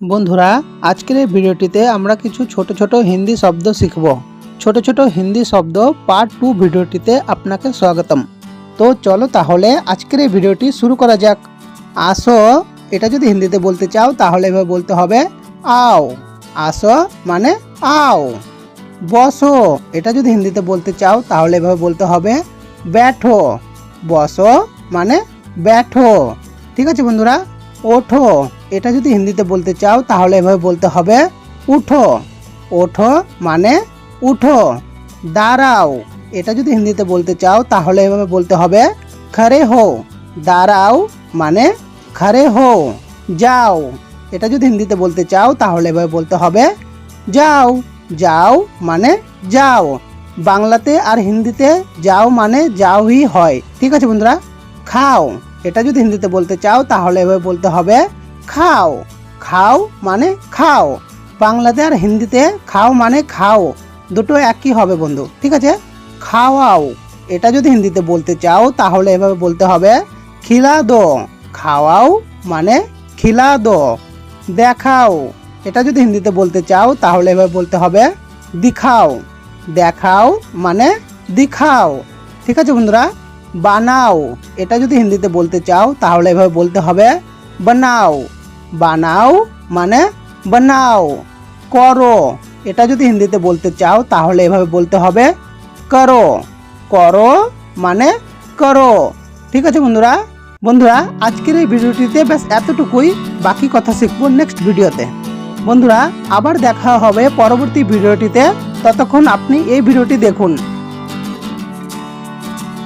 বন্ধুরা, আজকের এই ভিডিওটিতে আমরা কিছু ছোট ছোট হিন্দি শব্দ শিখব। ছোট ছোট হিন্দি শব্দ পার্ট টু ভিডিওটিতে আপনাকে স্বাগতম। তো চলো তাহলে আজকের এই ভিডিওটি শুরু করা যাক। আসো, এটা যদি হিন্দিতে বলতে চাও, তাহলে এভাবে বলতে হবে, আও। আসো মানে আও। বসো, এটা যদি হিন্দিতে বলতে চাও, তাহলে এভাবে বলতে হবে, ব্যাঠো। বসো মানে ব্যাঠো। ঠিক আছে বন্ধুরা? ওঠো। এটা যদি হিন্দিতে বলতে চাও, তাহলে এভাবে বলতে হবে, উঠো। ওঠো মানে উঠো। দাঁড়াও। এটা যদি হিন্দিতে বলতে চাও, তাহলে এভাবে বলতে হবে খরে হো। দাঁড়াও মানে খরে হো। যাও। এটা যদি হিন্দিতে বলতে চাও, তাহলে এভাবে বলতে হবে, যাও। যাও মানে যাও। বাংলাতে আর হিন্দিতে যাও মানে যাওই হয়। ঠিক আছে বন্ধুরা? খাও। এটা যদি হিন্দিতে বলতে চাও, তাহলে এভাবে বলতে হবে খাও। খাও মানে খাও। বাংলাতে আর হিন্দিতে খাও মানে খাও। দুটো একই হবে বন্ধু, ঠিক আছে? খাওয়াও। এটা যদি হিন্দিতে বলতে চাও, তাহলে এভাবে বলতে হবে খিলা দো খাওয়াও মানে খিলা দো দেখাও। এটা যদি হিন্দিতে বলতে চাও, তাহলে এভাবে বলতে হবে দিখাও। দেখাও মানে দিখাও। ঠিক আছে বন্ধুরা? বানাও। এটা যদি হিন্দিতে বলতে চাও, তাহলে এভাবে বলতে হবে বানাও। বানাও মানে বানাও। করো। এটা যদি হিন্দিতে বলতে চাও, তাহলে এভাবে বলতে হবে করো। করো মানে করো। ঠিক আছে বন্ধুরা? বন্ধুরা, আজকের এই ভিডিওটিতে ব্যাস এতটুকুই। বাকি কথা শিখব নেক্সট ভিডিওতে। বন্ধুরা, আবার দেখা হবে পরবর্তী ভিডিওটিতে। ততক্ষণ আপনি এই ভিডিওটি দেখুন।